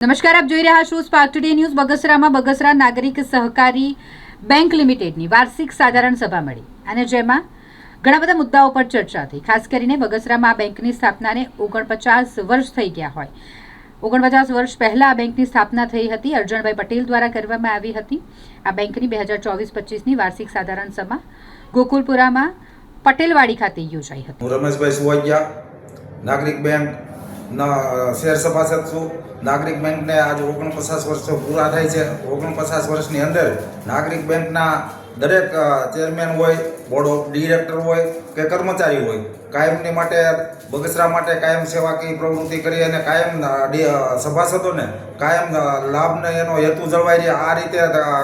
નમસ્કાર, આપ જોઈ રહ્યા છો સ્પાર્ક ટુડે ન્યૂઝ બગસરામાં બગસરા નાગરિક સહકારી બેંક લિમિટેડની વાર્ષિક સાધારણ સભા મળી અને જેમાં ઘણા બધા મુદ્દાઓ પર ચર્ચા થઈ. ખાસ કરીને બગસરામાં આ બેંકની સ્થાપનાને ઓગણપચાસ વર્ષ થઈ ગયા હોય. ઓગણપચાસ વર્ષ પહેલા આ બેંકની સ્થાપના થઈ હતી. અર્જણભાઈ પટેલ દ્વારા કરવામાં આવી હતી. આ બેંકની બે હજાર ચોવીસ પચીસની વાર્ષિક સાધારણ સભા ગોકુલપુરામાં પટેલવાડી ખાતે યોજાઈ હતી. રમેશભાઈ સુવાજિયા નાગરિક બેંકના શેર સભાસદ છું નાગરિક બેંકને આજે ઓગણપચાસ વર્ષ પૂરા થાય છે. ઓગણપચાસ વર્ષની અંદર નાગરિક બેંકના દરેક ચેરમેન હોય, બોર્ડ ઓફ ડિરેક્ટર હોય કે કર્મચારી હોય, કાયમની માટે, બગસરા માટે કાયમ સેવાકીય પ્રવૃત્તિ કરી અને કાયમ સભાસદોને કાયમ લાભને એનો હેતુ જળવાઈ રહે. આ રીતે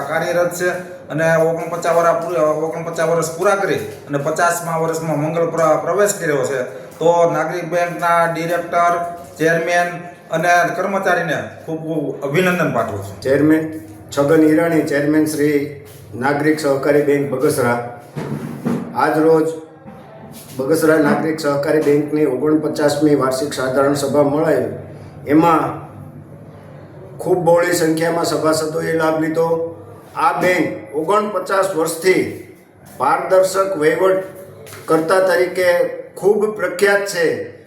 કાર્યરત છે અને ઓગણપચાસ વર્ષ પૂરા ઓગણપચાસ વર્ષ પૂરા કરી અને પચાસમા વર્ષમાં મંગળ પ્રવેશ કર્યો છે. તો નાગરિક બેંકના ડિરેક્ટર, ચેરમેન અને કર્મચારીને ખૂબ ખૂબ અભિનંદન પાઠવું છું. ચેરમેન છગન હિરાણી, ચેરમેન શ્રી નાગરિક સહકારી બેંક બગસરા. આજ રોજ બગસરા નાગરિક સહકારી બેંકની ઓગણપચાસમી વાર્ષિક સાધારણ સભા મળાઈ. એમાં ખૂબ બહોળી સંખ્યામાં સભાસદોએ લાભ લીધો. આ બેંક ઓગણપચાસ વર્ષથી પારદર્શક વહીવટ કરતા તરીકે ખૂબ પ્રખ્યાત છે.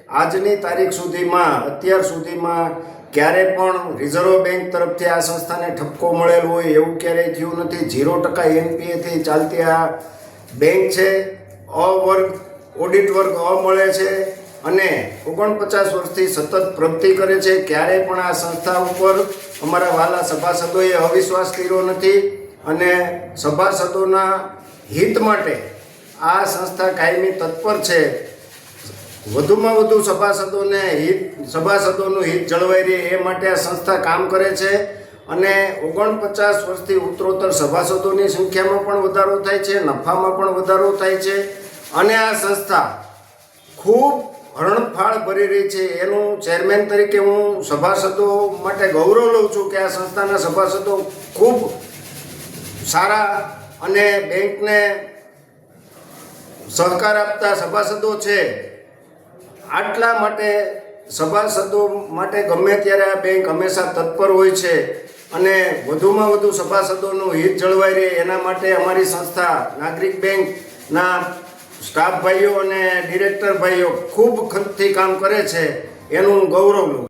આજની તારીખ સુધીમાં, અત્યાર સુધીમાં ક્યારે પણ રિઝર્વ બેંક તરફથી આ સંસ્થાને ઠપકો મળેલ હોય એવું ક્યારેય થયું નથી. ઝીરો ટકા એનપીએથી ચાલતી આ બેંક છે. અ વર્ગ, ઓડિટ વર્ગ અ મળે છે અને ઓગણપચાસ વર્ષથી સતત પ્રગતિ કરે છે. ક્યારેય પણ આ સંસ્થા ઉપર અમારા વાલા સભાસદોએ અવિશ્વાસ કર્યો નથી અને સભાસદોના હિત માટે આ સંસ્થા કાયમી તત્પર છે. વધુમાં વધુ સભાસદોને હિત, સભાસદોનું હિત જળવાઈ રહે એ માટે આ સંસ્થા કામ કરે છે અને ઓગણપચાસ વર્ષથી ઉત્તરોત્તર સભાસદોની સંખ્યામાં પણ વધારો થાય છે, નફામાં પણ વધારો થાય છે અને આ સંસ્થા ખૂબ હરણફાળ ભરી રહી છે. એનું ચેરમેન તરીકે હું સભાસદો માટે ગૌરવ લઉં છું કે આ સંસ્થાના સભાસદો ખૂબ સારા અને બેંકને સહકાર આપતા સભાસદો છે. આટલા માટે સભાસદો માટે ગમે ત્યારે આ બેંક હંમેશા તત્પર હોય છે અને વધુમાં વધુ સભાસદોનું હિત જળવાઈ રહે એના માટે અમારી સંસ્થા, નાગરિક બેંકના સ્ટાફ ભાઈઓ અને ડિરેક્ટર ભાઈઓ ખૂબ ખંતથી કામ કરે છે. એનું ગૌરવ